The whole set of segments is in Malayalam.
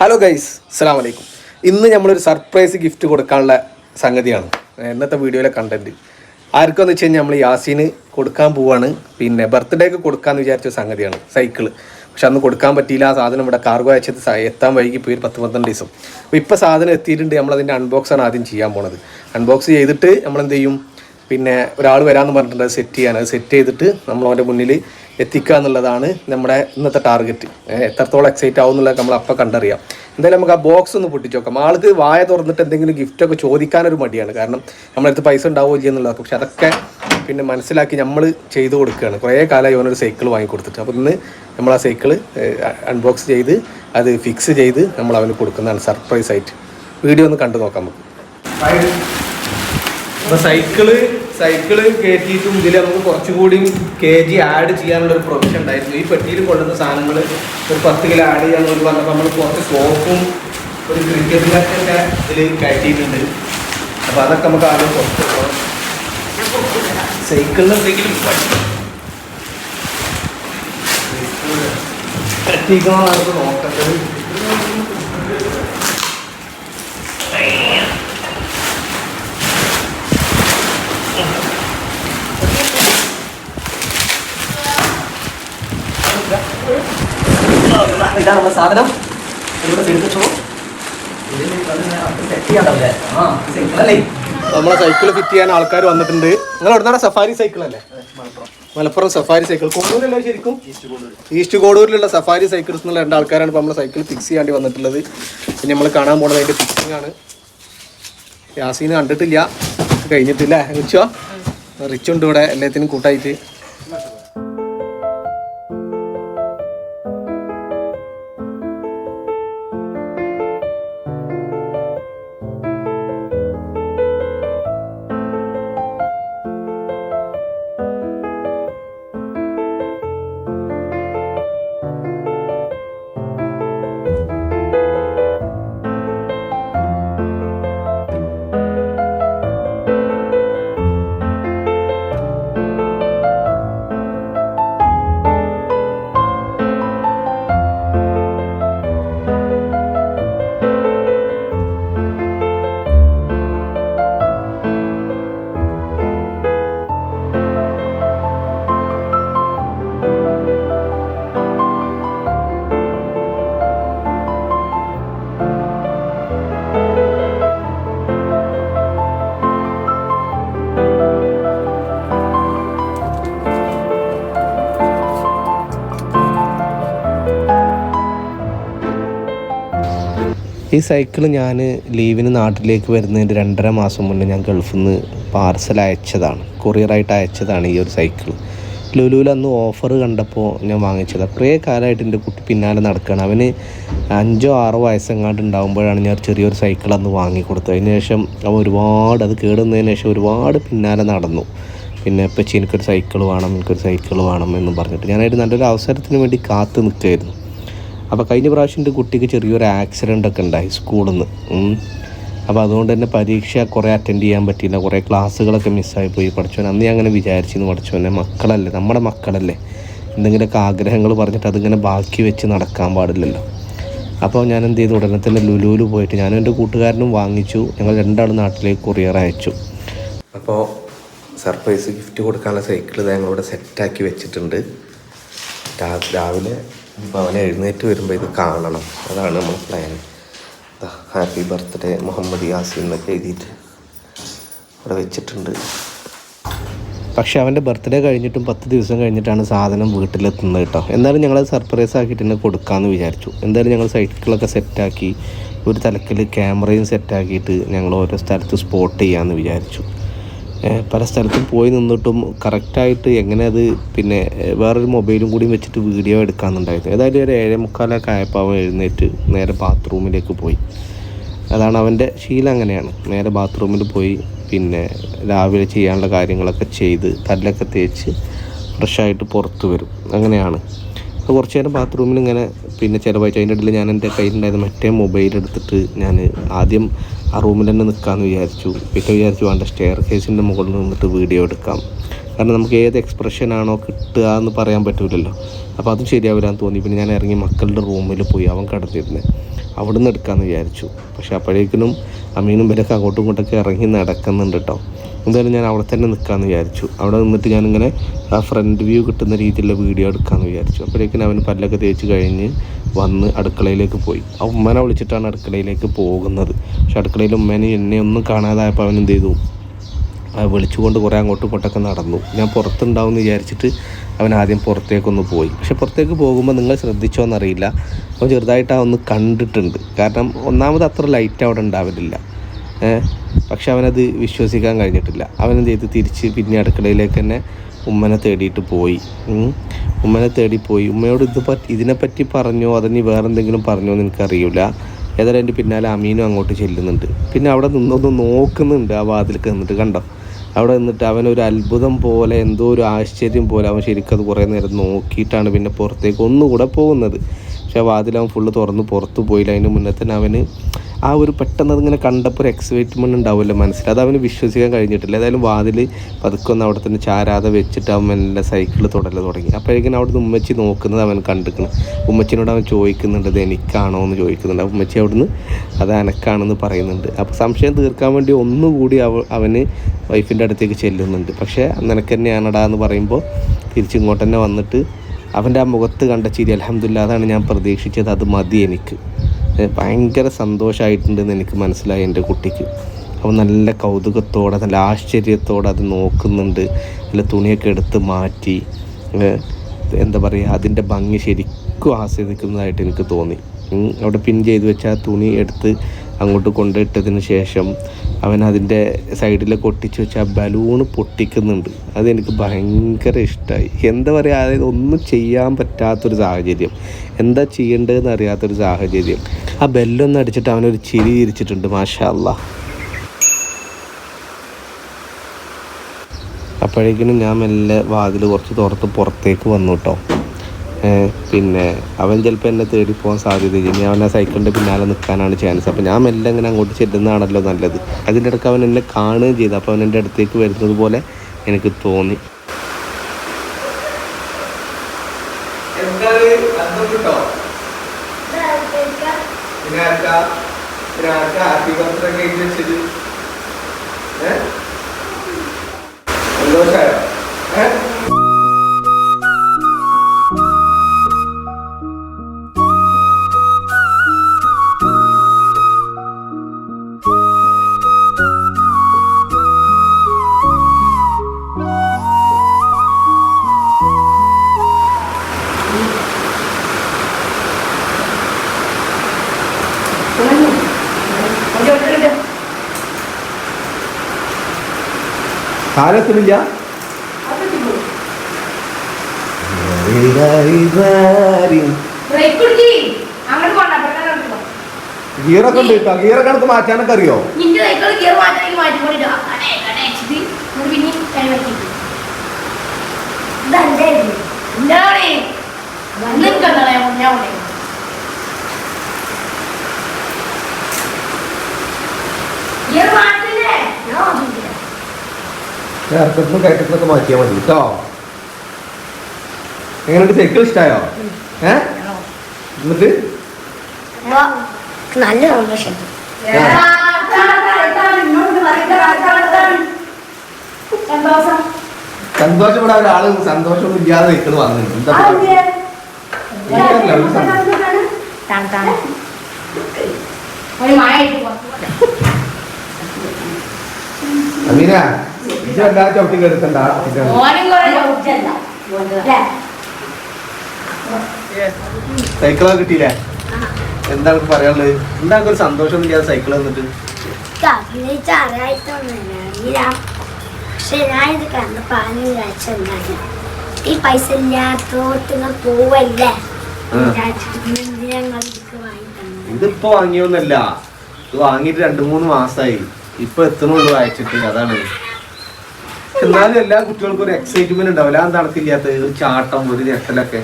ഹലോ ഗൈസ് അസ്സാം വലൈക്കും ഇന്ന് നമ്മളൊരു സർപ്രൈസ് ഗിഫ്റ്റ് കൊടുക്കാനുള്ള സംഗതിയാണ്. ഇന്നത്തെ വീഡിയോയിലെ കണ്ടന്റ് ആർക്കെന്ന് വെച്ച് കഴിഞ്ഞാൽ നമ്മൾ യാസീന് കൊടുക്കാൻ പോവാണ്. പിന്നെ ബർത്ത്ഡേക്ക് കൊടുക്കാമെന്ന് വിചാരിച്ച സംഗതിയാണ്. സൈക്കിൾ പക്ഷെ അന്ന് കൊടുക്കാൻ പറ്റിയില്ല. ആ സാധനം ഇവിടെ കാർഗോ അയച്ചത് എത്താൻ വൈകി പോയി പത്ത് പന്ത്രണ്ട് ദിവസം. അപ്പോൾ ഇപ്പോൾ സാധനം എത്തിയിട്ടുണ്ട്. നമ്മളതിന്റെ അൺബോക്സാണ് ആദ്യം ചെയ്യാൻ പോണത്. അൺബോക്സ് ചെയ്തിട്ട് നമ്മളെന്ത് ചെയ്യും? പിന്നെ ഒരാൾ വരാമെന്ന് പറഞ്ഞിട്ടുണ്ട് സെറ്റ് ചെയ്യാൻ. അത് സെറ്റ് ചെയ്തിട്ട് നമ്മൾ അവന്റെ മുന്നിൽ എത്തിക്കുക എന്നുള്ളതാണ് നമ്മുടെ ഇന്നത്തെ ടാർഗറ്റ് എത്രത്തോളം എക്സൈറ്റ് ആവും എന്നുള്ളത് നമ്മൾ അപ്പം കണ്ടറിയാം. എന്തായാലും നമുക്ക് ആ ബോക്സ് ഒന്ന് പൊട്ടിച്ച് നോക്കാം. ആൾക്ക് വായ തുറന്നിട്ട് എന്തെങ്കിലും ഗിഫ്റ്റൊക്കെ ചോദിക്കാനൊരു മടിയാണ്. കാരണം നമ്മളടുത്ത് പൈസ ഉണ്ടാവുമോ എന്നുള്ളത് പക്ഷെ അതൊക്കെ പിന്നെ മനസ്സിലാക്കി നമ്മൾ ചെയ്തു കൊടുക്കുകയാണ്. കുറേ കാലമായി ഇവനൊരു സൈക്കിൾ വാങ്ങിക്കൊടുത്തിട്ട് അപ്പോൾ ഇന്ന് നമ്മൾ ആ സൈക്കിൾ അൺബോക്സ് ചെയ്ത് അത് ഫിക്സ് ചെയ്ത് നമ്മൾ അവന് കൊടുക്കുന്നതാണ് സർപ്രൈസ് ആയിട്ട്. വീഡിയോ ഒന്ന് കണ്ടു നോക്കാം നമുക്ക്. അപ്പോൾ സൈക്കിൾ സൈക്കിൾ കയറ്റിയിട്ടും ഇതിൽ നമുക്ക് കുറച്ചുകൂടി കെ ജി ആഡ് ചെയ്യാനുള്ള ഒരു പ്രൊവിഷൻ ഉണ്ടായിരുന്നു. ഈ പെട്ടിയിൽ കൊണ്ടുവന്ന സാധനങ്ങൾ ഒരു പത്ത് കിലോ ആഡ് ചെയ്യാന്ന് ഒരു പറഞ്ഞപ്പോൾ നമ്മൾ കുറച്ച് സോപ്പും ഒരു ക്രിക്കറ്റ് ബാറ്റൊക്കെ ഇതിൽ കയറ്റിയിട്ടുണ്ട്. അപ്പോൾ അതൊക്കെ നമുക്ക് ആദ്യം പുറത്ത് പോകണം സൈക്കിളിന് എന്തെങ്കിലും പറ്റിക്കണോ നമുക്ക് നോക്കേണ്ടത് ഇതാണ് നമ്മുടെ സാധനം. ഇവിടെ എടുത്തിട്ടോ നമ്മളെ സൈക്കിൾ ഫിറ്റ് ചെയ്യാൻ ആൾക്കാർ വന്നിട്ടുണ്ട്. നിങ്ങൾ എവിടുന്നാണ്? സഫാരി സൈക്കിൾ അല്ലേ? മലപ്പുറം സഫാരി സൈക്കിൾ കൊണ്ടൂരല്ലേ ശരിക്കും? ഈസ്റ്റ് കോടൂരിലുള്ള സഫാരി സൈക്കിൾസ് എന്നുള്ള രണ്ട് ആൾക്കാരാണ് ഇപ്പോൾ നമ്മളെ സൈക്കിൾ ഫിക്സ് ചെയ്യാണ്ടി വന്നിട്ടുള്ളത്. പിന്നെ നമ്മൾ കാണാൻ പോണത് അതിന്റെ ഫിക്സിംഗ് ആണ്. യാസീന് കണ്ടിട്ടില്ല. കഴിഞ്ഞിട്ടില്ല. റിച്ചോ? റിച്ചുണ്ട് ഇവിടെ. എല്ലാത്തിനും കൂട്ടായിട്ട്. ഈ സൈക്കിൾ ഞാൻ ലീവിന് നാട്ടിലേക്ക് വരുന്നതിന്റെ രണ്ടര മാസം മുന്നേ ഞാൻ ഗൾഫിൽ നിന്ന് പാർസൽ അയച്ചതാണ്. കൊറിയറായിട്ട് അയച്ചതാണ് ഈ ഒരു സൈക്കിൾ ലുലുവിൽ അന്ന് ഓഫർ കണ്ടപ്പോൾ ഞാൻ വാങ്ങിച്ചതാണ് കുറേ കാലമായിട്ട് എന്റെ കുട്ടി പിന്നാലെ നടക്കുകയാണ് അവന് അഞ്ചോ ആറോ വയസ്സെങ്ങാണ്ട് ഉണ്ടാകുമ്പോഴാണ് ഞാൻ ചെറിയൊരു സൈക്കിൾ അന്ന് വാങ്ങിക്കൊടുത്തത്. അതിന് ശേഷം അവൻ ഒരുപാട് അത് കേടുന്നതിന് ശേഷം ഒരുപാട് പിന്നാലെ നടന്നു. പിന്നെ ഇപ്പം എനിക്കൊരു സൈക്കിൾ വേണം എനിക്കൊരു സൈക്കിൾ വേണം എന്ന് പറഞ്ഞിട്ട് ഞാനായിട്ട് നല്ലൊരു അവസരത്തിന് വേണ്ടി കാത്തു നിൽക്കുകയായിരുന്നു. അപ്പോൾ കഴിഞ്ഞ പ്രാവശ്യം എന്റെ കുട്ടിക്ക് ചെറിയൊരു ആക്സിഡന്റ് ഒക്കെ ഉണ്ടായി സ്കൂളിൽ നിന്ന് അപ്പോൾ അതുകൊണ്ട് തന്നെ പരീക്ഷ കുറേ അറ്റൻഡ് ചെയ്യാൻ പറ്റിയില്ല. കുറേ ക്ലാസ്സുകളൊക്കെ മിസ്സായി പോയി. പഠിച്ചവൻ അന്ന് ഞാൻ അങ്ങനെ വിചാരിച്ചിരുന്നു പഠിച്ചവനെ. മക്കളല്ലേ? നമ്മുടെ മക്കളല്ലേ? എന്തെങ്കിലുമൊക്കെ ആഗ്രഹങ്ങൾ പറഞ്ഞിട്ട് അതിങ്ങനെ ബാക്കി വെച്ച് നടക്കാൻ പാടില്ലല്ലോ. അപ്പോൾ ഞാൻ എന്ത് ചെയ്തു? ഉടനെ തന്നെ ലുലുവിൽ പോയിട്ട് ഞാനും എന്റെ കൂട്ടുകാരനും വാങ്ങിച്ചു. ഞങ്ങൾ രണ്ടാളും നാട്ടിലേക്ക് കൊറിയർ അയച്ചു. അപ്പോൾ സർപ്രൈസ് ഗിഫ്റ്റ് കൊടുക്കാനുള്ള സൈക്കിൾ ഞങ്ങളിവിടെ സെറ്റാക്കി വെച്ചിട്ടുണ്ട്. രാവിലെ ഇപ്പോൾ അവൻ എഴുന്നേറ്റ് വരുമ്പോൾ ഇത് കാണണം. അതാണ് നമ്മൾ plan happy birthday Muhammad Yasi എന്നൊക്കെ എഴുതിയിട്ട് അവിടെ വെച്ചിട്ടുണ്ട്. പക്ഷേ അവന്റെ ബർത്ത്ഡേ കഴിഞ്ഞിട്ടും പത്ത് ദിവസം കഴിഞ്ഞിട്ടാണ് സാധനം വീട്ടിലെത്തുന്നത് കേട്ടോ. എന്തായാലും ഞങ്ങൾ സർപ്രൈസ് ആക്കിയിട്ട് തന്നെ കൊടുക്കാമെന്ന് വിചാരിച്ചു. എന്തായാലും ഞങ്ങൾ സൈക്കിളൊക്കെ സെറ്റാക്കി ഒരു തലക്കിൽ ക്യാമറയും സെറ്റാക്കിയിട്ട് ഞങ്ങൾ ഓരോ സ്ഥലത്ത് സ്പോട്ട് ചെയ്യാമെന്ന് വിചാരിച്ചു. പല സ്ഥലത്തും പോയി നിന്നിട്ടും കറക്റ്റായിട്ട് എങ്ങനെ അത് പിന്നെ വേറൊരു മൊബൈലും കൂടി വെച്ചിട്ട് വീഡിയോ എടുക്കാമെന്നുണ്ടായിരുന്നു ഏതായാലും ഒരു ഏഴേ മുക്കാലൊക്കെ ആയപ്പോൾ അവൻ എഴുന്നേറ്റ് നേരെ ബാത്റൂമിലേക്ക് പോയി. അതാണ് അവന്റെ ശീലം അങ്ങനെയാണ്. നേരെ ബാത്റൂമിൽ പോയി പിന്നെ രാവിലെ ചെയ്യാനുള്ള കാര്യങ്ങളൊക്കെ ചെയ്ത് കല്ലൊക്കെ തേച്ച് ഫ്രഷായിട്ട് പുറത്ത് വരും. അങ്ങനെയാണ്. കുറച്ച് നേരം ബാത്റൂമിൽ ഇങ്ങനെ പിന്നെ ചിലവായിട്ട് അതിന്റെ ഇടയിൽ ഞാൻ എന്റെ കയ്യിലുണ്ടായിരുന്ന മറ്റേ മൊബൈൽ എടുത്തിട്ട് ഞാൻ ആദ്യം ആ റൂമിൽ തന്നെ നിൽക്കാമെന്ന് വിചാരിച്ചു. പിന്നെ വിചാരിച്ചു വേണ്ട സ്റ്റെയർ കേസിന്റെ മുകളിൽ നിന്നിട്ട് വീഡിയോ എടുക്കാം. കാരണം നമുക്ക് ഏത് എക്സ്പ്രഷനാണോ കിട്ടുക എന്ന് പറയാൻ പറ്റില്ലല്ലോ അപ്പോൾ അതും ശരിയാവില്ലാന്ന് തോന്നി. പിന്നെ ഞാൻ ഇറങ്ങി മക്കളുടെ റൂമിൽ പോയി അവൻ കിടന്നിരുന്നത് നിന്ന് എടുക്കാമെന്ന് വിചാരിച്ചു. പക്ഷെ അപ്പോഴേക്കിനും അമീനും ഇവരൊക്കെ അങ്ങോട്ടും ഇങ്ങോട്ടൊക്കെ ഇറങ്ങി നടക്കുന്നുണ്ട് കേട്ടോ. എന്തായാലും ഞാൻ അവിടെ തന്നെ നിൽക്കാമെന്ന് വിചാരിച്ചു. അവിടെ നിന്നിട്ട് ഞാനിങ്ങനെ ആ ഫ്രണ്ട് വ്യൂ കിട്ടുന്ന രീതിയിലുള്ള വീഡിയോ എടുക്കാമെന്ന് വിചാരിച്ചു. അപ്പോഴേക്കും അവൻ പല്ലൊക്കെ തേച്ച് കഴിഞ്ഞ് വന്ന് അടുക്കളയിലേക്ക് പോയി. ആ ഉമ്മനെ വിളിച്ചിട്ടാണ് അടുക്കളയിലേക്ക് പോകുന്നത്. പക്ഷെ അടുക്കളയിൽ ഉമ്മേനെ എന്നെ ഒന്നും കാണാതായപ്പോൾ അവൻ എന്ത് ചെയ്തു? വിളിച്ചുകൊണ്ട് കുറേ അങ്ങോട്ടും ഇങ്ങോട്ടൊക്കെ നടന്നു. ഞാൻ പുറത്തുണ്ടാവും എന്ന് വിചാരിച്ചിട്ട് അവൻ ആദ്യം പുറത്തേക്കൊന്ന് പോയി. പക്ഷെ പുറത്തേക്ക് പോകുമ്പോൾ നിങ്ങൾ ശ്രദ്ധിച്ചോ എന്നറിയില്ല. അവൻ ചെറുതായിട്ട് ആ ഒന്ന് കണ്ടിട്ടുണ്ട്. കാരണം ഒന്നാമത് അത്ര ലൈറ്റ് അവിടെ ഉണ്ടാവില്ല പക്ഷെ അവനത് വിശ്വസിക്കാൻ കഴിഞ്ഞിട്ടില്ല. അവനെന്ത് ചെയ്ത്? തിരിച്ച് പിന്നെ അടുക്കളയിലേക്ക് തന്നെ ഉമ്മനെ തേടിയിട്ട് പോയി. ഉമ്മനെ തേടി പോയി. ഉമ്മയോട് ഇത് പറ്റി ഇതിനെപ്പറ്റി പറഞ്ഞോ? അതിനി വേറെ എന്തെങ്കിലും പറഞ്ഞോ എന്ന് എനിക്കറിയില്ല ഏതായാലും എന്റെ പിന്നാലെ അമീനും അങ്ങോട്ട് ചെല്ലുന്നുണ്ട്. പിന്നെ അവിടെ നിന്നൊന്ന് നോക്കുന്നുണ്ട് ആ വാതിൽക്ക് നിന്നിട്ട്. കണ്ടോ? അവിടെ നിന്നിട്ട് അവൻ ഒരു അത്ഭുതം പോലെ എന്തോ ഒരു ആശ്ചര്യം പോലെ അവൻ ശരിക്കും അത് കുറേ നേരം നോക്കിയിട്ടാണ് പിന്നെ പുറത്തേക്ക് ഒന്നുകൂടെ പോകുന്നത്. പക്ഷെ വാതിൽ അവൻ ഫുള്ള് തുറന്ന് പുറത്ത് പോയില്ല. അതിന് മുന്നേ തന്നെ അവന് ആ ഒരു പെട്ടെന്ന് അതിങ്ങനെ കണ്ടപ്പോൾ ഒരു എക്സൈറ്റ്മെന്റ് ഉണ്ടാവുമല്ലോ മനസ്സിൽ. അത് അവന് വിശ്വസിക്കാൻ കഴിഞ്ഞിട്ടില്ല. ഏതായാലും വാതിൽ പതുക്കെ ഒന്ന് അവിടെ തന്നെ ചാരാതെ വെച്ചിട്ട് അവൻ മെല്ലെ സൈക്കിൾ തുടല തുടങ്ങി. അപ്പോഴേക്കും നിന്ന് ഉമ്മച്ചി നോക്കുന്നത് അവൻ കണ്ടിരിക്കണം. ഉമ്മച്ചിനോട് അവൻ ചോദിക്കുന്നുണ്ട് ഇത് എനിക്കാണോ? എന്ന് ചോദിക്കുന്നുണ്ട്. ഉമ്മച്ചി അവിടുന്ന് അത് അനക്കാണെന്ന് പറയുന്നുണ്ട്. അപ്പോൾ സംശയം തീർക്കാൻ വേണ്ടി ഒന്നുകൂടി അവ അവന് വൈഫിന്റെ അടുത്തേക്ക് ചെല്ലുന്നുണ്ട്. പക്ഷേ നിനക്ക് തന്നെയാണടാ എന്ന് പറയുമ്പോൾ തിരിച്ചിങ്ങോട്ട് തന്നെ വന്നിട്ട് അവന്റെ ആ മുഖത്ത് കണ്ട ചിരി അലഹമില്ല അതാണ് ഞാൻ പ്രതീക്ഷിച്ചത്. അത് മതി എനിക്ക്. ഭയങ്കര സന്തോഷമായിട്ടുണ്ടെന്ന് എനിക്ക് മനസ്സിലായി എന്റെ കുട്ടിക്ക്. അവൻ നല്ല കൗതുകത്തോടെ നല്ല ആശ്ചര്യത്തോടെ അത് നോക്കുന്നുണ്ട്. നല്ല തുണിയൊക്കെ എടുത്ത് മാറ്റി. എന്താ പറയുക അതിന്റെ ഭംഗി ശരിക്കും ആസ്വദിക്കുന്നതായിട്ട് എനിക്ക് തോന്നി. അവിടെ പിൻ ചെയ്ത് വെച്ച ആ തുണി എടുത്ത് അങ്ങോട്ട് കൊണ്ടിട്ടതിന് ശേഷം അവൻ അതിന്റെ സൈഡിലൊക്കെ ഒട്ടിച്ച് വെച്ച ആ ബലൂണ് പൊട്ടിക്കുന്നുണ്ട്. അതെനിക്ക് ഭയങ്കര ഇഷ്ടമായി എന്താ പറയുക അതായത് ഒന്നും ചെയ്യാൻ പറ്റാത്തൊരു സാഹചര്യം. എന്താ ചെയ്യേണ്ടതെന്ന് അറിയാത്തൊരു സാഹചര്യം. ആ ബെല്ലൊന്ന് അടിച്ചിട്ട് അവനൊരു ചിരി ചിരിച്ചിട്ടുണ്ട് മാഷാ അപ്പോഴേക്കിനും ഞാൻ മെല്ലെ വാതിൽ കുറച്ച് തുറത്ത് പുറത്തേക്ക് വന്നു കേട്ടോ. പിന്നെ അവൻ ചിലപ്പോൾ എന്നെ തേടി പോകാൻ സാധ്യതയില്ല. ഇനി അവൻ ആ സൈക്കിളിന്റെ പിന്നാലെ നിൽക്കാനാണ് ചാൻസ് അപ്പോൾ ഞാൻ മെല്ലെ ഇങ്ങനെ അങ്ങോട്ട് ചെല്ലുന്നതാണല്ലോ നല്ലത്. അതിന്റെ ഇടയ്ക്ക് അവൻ എന്നെ കാണുകയും ചെയ്തു. അപ്പോൾ അവൻ എന്റെ അടുത്തേക്ക് വരുന്നത് പോലെ എനിക്ക് തോന്നി. കാലത്തിനില്ല പോ. ഗിയറൊക്കെ ഉണ്ട് കേട്ടോ. മാറ്റാനൊക്കെ അറിയോ? ഗീർ സൈക്കിൾ ഗിയർ മാറ്റാൻ മാറ്റിക്കൊണ്ടിട്ട് കടേ കടേ വെച്ചിട്ട് എന്നിട്ട് പിന്നെ കൈ വെച്ചിട്ട് ഇതെന്റെ എന്താണ് നിനക്കെന്താണ് ഞാൻ പറയാം ഗിയർ മാറ്റില്ലേ ഞാൻ മാറ്റില്ല ഇറക്കത്തിനും കയറ്റത്തിനൊക്കെ മാറ്റിയാൽ മതി കേട്ടോ എങ്ങനെയുണ്ട് സൈക്കിൾ ഇഷ്ടമായോ ഏ? എന്നിട്ട്? നല്ല സന്തോഷം സന്തോഷം സന്തോഷം. ഇവിടെ ഒരാൾ സന്തോഷം ഇല്ലാതെ നിൽക്കുന്നത് വന്നിട്ടുണ്ട്. എന്താ അമീന ഇത് വല്ലാതെ ചവിട്ടി കയറുത്തണ്ട? സൈക്കിളൊക്കെ കിട്ടിയില്ലേ? എന്താണ് പറയാനുള്ളത്? എന്താ ഒരു സന്തോഷം ഇല്ലാതെ സൈക്കിൾ വന്നിട്ട് പക്ഷെ കണ്ടപ്പോ വിചാരിച്ചെന്താണ് ഈ പൈസ പോവല്ലേ? ഇതിപ്പോ വാങ്ങിയൊന്നല്ല. ഇത് വാങ്ങിട്ട് രണ്ടു മൂന്ന് മാസമായി ഇപ്പൊ എത്തണുള്ളൂ അയച്ചിട്ട് അതാണ്. എന്നാലും എല്ലാ കുട്ടികൾക്കും ഒരു എക്സൈറ്റ്മെന്റ് ഉണ്ടാവില്ല അത് നടത്തില്ലാത്ത ഒരു ചാട്ടം ഒരു രക്ഷലൊക്കെ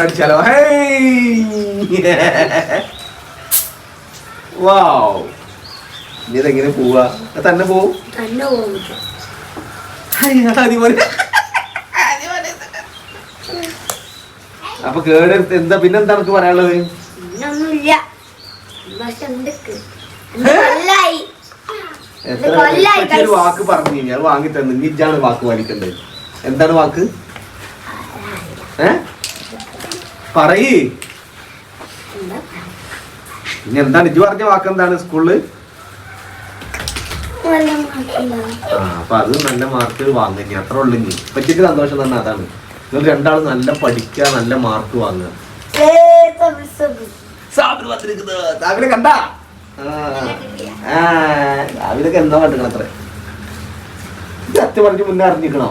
അടിച്ചാലോ? വാവ്. ഇനി ഇതെങ്ങനെ പോവാ? തന്നെ പോവും. അപ്പൊ കേടെടുത്ത് എന്താ പിന്നെന്താ നമുക്ക് പറയാനുള്ളത്? ഒരു വാക്ക് പറഞ്ഞു കഴിഞ്ഞാൽ വാങ്ങി തന്നു നിജാണ് വാക്ക് പാലിക്കേണ്ടത് എന്താണ് വാക്ക്? ഏ? പറയ്. ഇനി എന്താണ്? ഇജ്ജ് പറഞ്ഞ വാക്ക് എന്താണ് സ്കൂളിൽ? അപ്പൊ അത് നല്ല മാർക്ക് വാങ്ങുക ഇനി അത്ര ഉള്ളു ഇനി. പറ്റിക്ക് സന്തോഷം തന്നെ അതാണ്. നിങ്ങൾ രണ്ടാളും നല്ല പഠിക്ക നല്ല മാർക്ക് വാങ്ങുക. സാബിനെ കണ്ടാ? ആ. ആ രാവിലെ എന്താ കണ്ടിക്കണ അത്ര ഇത് സത്യം പറഞ്ഞ് മുന്നേ അറിഞ്ഞിക്കണോ